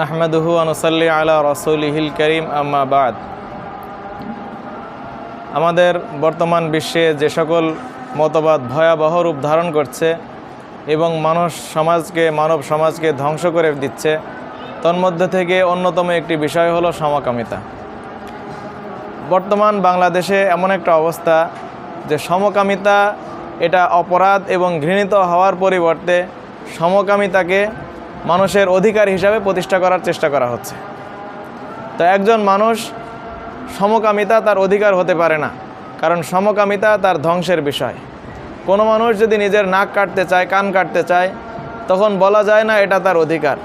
নাহমাদুহু আনুসাল্লি আলা রসুলিহিল করিম, আম্মা বাদ। আমাদের বর্তমান বিশ্বে যে সকল মতবাদ ভয়াবহ রূপ ধারণ করছে এবং মানুষ সমাজকে, মানব সমাজকে ধ্বংস করে দিচ্ছে, তন্মধ্যে থেকে অন্যতম একটি বিষয় হলো সমকামিতা। বর্তমান বাংলাদেশে এমন একটা অবস্থা যে সমকামিতা এটা অপরাধ এবং ঘৃণিত হওয়ার পরিবর্তে সমকামিতাকে মানুষের অধিকার হিসাবে প্রতিষ্ঠা করার চেষ্টা করা হচ্ছে। তো একজন মানুষ সমকামিতা তার অধিকার হতে পারে না, কারণ সমকামিতা তার ধ্বংসের বিষয়। কোনো মানুষ যদি নিজের নাক কাটতে চায়, কান কাটতে চায়, তখন বলা যায় না এটা তার অধিকার,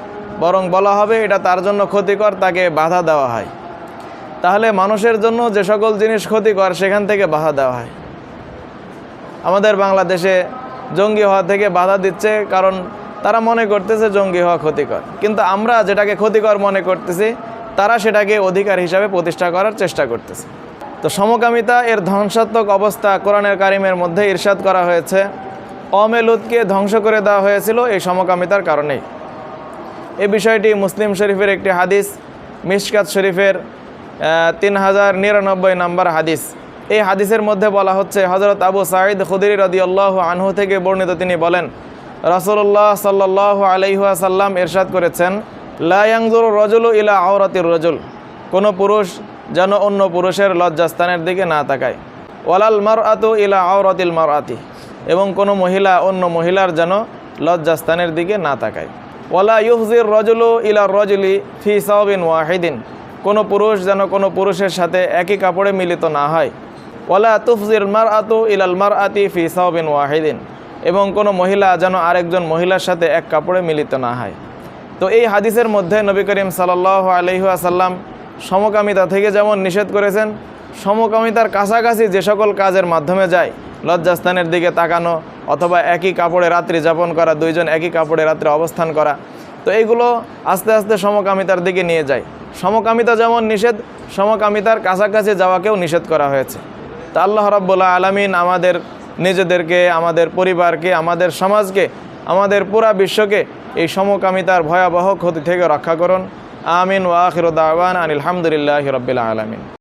বরং বলা হবে এটা তার জন্য ক্ষতিকর, তাকে বাধা দেওয়া হয়। তাহলে মানুষের জন্য যে সকল জিনিস ক্ষতিকর, সেখান থেকে বাধা দেওয়া হয়। আমাদের বাংলাদেশে জঙ্গি হওয়া থেকে বাধা দিচ্ছে, কারণ তারা মনে করতেছে জঙ্গি হওয়া ক্ষতিকর। কিন্তু আমরা যেটাকে ক্ষতিকর মনে করতেছি, তারা সেটাকে অধিকার হিসাবে প্রতিষ্ঠা করার চেষ্টা করতেছে। তো সমকামিতা এর ধ্বংসাত্মক অবস্থা কোরআনের কারিমের মধ্যে ইরশাদ করা হয়েছে। অমেলুদকে ধ্বংস করে দেওয়া হয়েছিল এই সমকামিতার কারণেই। এ বিষয়টি মুসলিম শরীফের একটি হাদিস, মিশকাত শরীফের তিন হাজার নিরানব্বই নম্বর হাদিস। এই হাদিসের মধ্যে বলা হচ্ছে হজরত আবু সাঈদ খুদির রদি আল্লাহ আনহু থেকে বর্ণিত তিনি বলেন রসুল্লাহ সাল্লাহ আলাইহাসাল্লাম এরশাদ করেছেন লায়াংজুর রজুল ইলা আওরাতির রজুল কোনো পুরুষ যেন অন্য পুরুষের লজ্জাস্থানের দিকে না তাকায়। ওয়ালাল মার আতু ইলা আওরাতিল মার আতি এবং কোনো মহিলা অন্য মহিলার যেন লজ্জাস্থানের দিকে না তাকায়। ওয়ালা ইউফজির রজুলু ইলা রজুলি ফি সাউবিন ওয়াহিদিন কোনো পুরুষ যেন কোনো পুরুষের সাথে একই কাপড়ে মিলিত না হয়। ওয়ালা তুফজির মার আতু ইলাল মার আতি ফি সাউবিন ওয়াহিদিন এবং কোনো মহিলা যেন আরেকজন মহিলার সাথে এক কাপড়ে মিলিত না হয়। তো এই হাদিসের মধ্যে নবী করিম সাল্লাহ আলহিহাসাল্লাম সমকামিতা থেকে যেমন নিষেধ করেছেন, সমকামিতার কাছাকাছি যে সকল কাজের মাধ্যমে যায়, লজ্জাস্থানের দিকে তাকানো অথবা একই কাপড়ে রাত্রি যাপন করা, দুইজন একই কাপড়ে রাত্রে অবস্থান করা, তো এইগুলো আস্তে আস্তে সমকামিতার দিকে নিয়ে যায়। সমকামিতা যেমন নিষেধ, সমকামিতার কাছাকাছি যাওয়াকেও নিষেধ করা হয়েছে। তা আল্লাহ রাব্বুল্লাহ আলমিন আমাদের নিজেদেরকে, আমাদের পরিবারকে, আমাদের সমাজকে, আমাদের পুরা বিশ্বকে এই সমকামিতার ভয়াবহ ক্ষতি থেকে রক্ষা করুন। আমিন ওয়াখির দাওয়ান আনিল হামদুলিল্লাহ রবিল আলমিন।